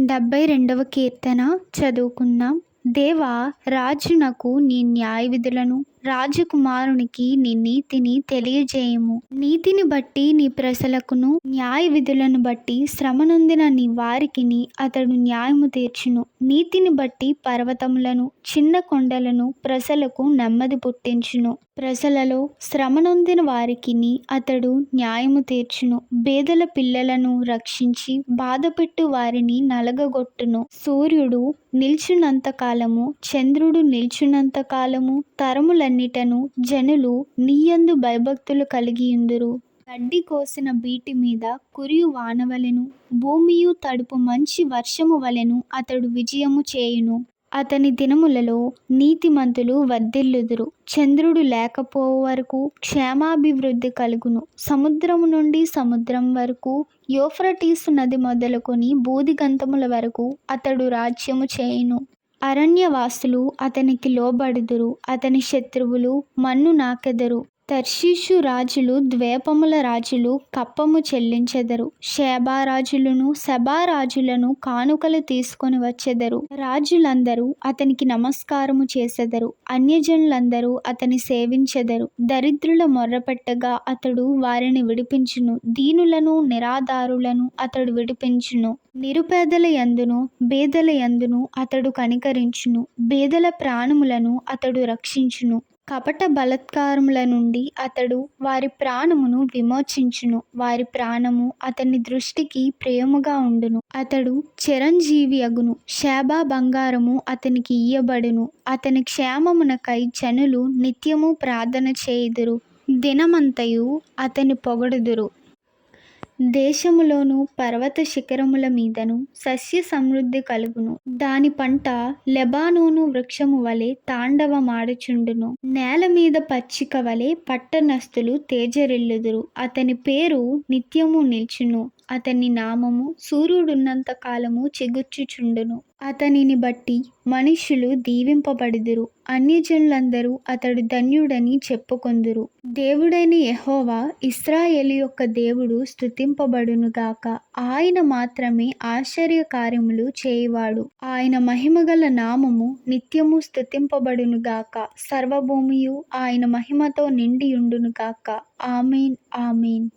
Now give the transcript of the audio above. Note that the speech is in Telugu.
డెబ్బై రెండవ కీర్తన చదువుకుందాం. దేవా రాజునకు నీ న్యాయ విధులను రాజకుమారునికి నీ నీతిని తెలియజేయము. నీతిని బట్టి నీ ప్రజలకును న్యాయ విధులను బట్టి శ్రమనొందిన నీ వారికిని అతడు న్యాయము తీర్చును. నీతిని బట్టి పర్వతములను చిన్న కొండలను ప్రజలకు నెమ్మది పుట్టించును. ప్రజలలో శ్రమనొందిన వారికిని అతడు న్యాయము తీర్చును. బేదల పిల్లలను రక్షించి బాధపెట్టు వారిని నలగగొట్టును. సూర్యుడు నిల్చున్నంత కాలము చంద్రుడు నిల్చున్నంత కాలము తరములన్నిటను జనులు నీయందు భయభక్తులు కలిగియుందురు గడ్డి కోసిన బీటి మీద కురియు వానవలెను భూమియు తడుపు మంచి వర్షము వలెను అతడు విజయము చేయును. అతని దినములలో నీతిమంతులు వర్ధిల్లుదురు. చంద్రుడు లేకపోవు వరకు క్షేమాభివృద్ధి కలుగును. సముద్రము నుండి సముద్రం వరకు యోఫ్రటీసు నది మొదలుకొని బూదిగంతముల వరకు అతడు రాజ్యము చేయును. అరణ్యవాసులు అతనికి లోబడుదురు అతని శత్రువులు మన్ను నాకెదరు. తర్షీషు రాజులు ద్వీపముల రాజులు కప్పము చెల్లించెదరు. శేబారాజులను సభారాజులను కానుకలు తీసుకొని వచ్చెదరు. రాజులందరూ అతనికి నమస్కారము చేసెదరు. అన్యజనులందరూ అతని సేవించెదరు. దరిద్రుల మొర్రపెట్టగా అతడు వారిని విడిపించును. దీనులను నిరాధారులను అతడు విడిపించును. నిరుపేదల యందును బేదల యందును అతడు కనికరించును. బేదల ప్రాణములను అతడు రక్షించును. కపట బలత్కారముల నుండి అతడు వారి ప్రాణమును విమోచించును. వారి ప్రాణము అతని దృష్టికి ప్రేముగా ఉండును. అతడు చిరంజీవి అగును. శాబా బంగారము అతనికి ఇయ్యబడును. అతని క్షేమమునకై జనులు నిత్యము ప్రార్థన చేయుదురు. దినమంతయు అతని పొగడుదురు. దేశములోను పర్వత శిఖరముల మీదను సస్య సమృద్ధి కలుగును. దాని పంట లెబానోను వృక్షము వలె తాండవమాడుచుండును. నేల మీద పచ్చిక వలె పట్టణస్థులు తేజరిల్లుదురు. అతని పేరు నిత్యము నిల్చును. అతని నామము సూర్యుడున్నంత కాలము చెగుర్చుచుండును. అతనిని బట్టి మనుషులు దీవింపబడిదురు. అన్యజనులందరూ అతడు ధన్యుడని చెప్పుకొందురు. దేవుడైన యహోవా ఇస్రాయేలు యొక్క దేవుడు స్థుతింపబడునుగాక ఆయన మాత్రమే ఆశ్చర్య కార్యములు చేయవాడు. ఆయన మహిమగల నామము నిత్యము స్థుతింపబడునుగాక సర్వభూమియు ఆయన మహిమతో నిండియుండునుగాక ఆమెన్ ఆమెన్.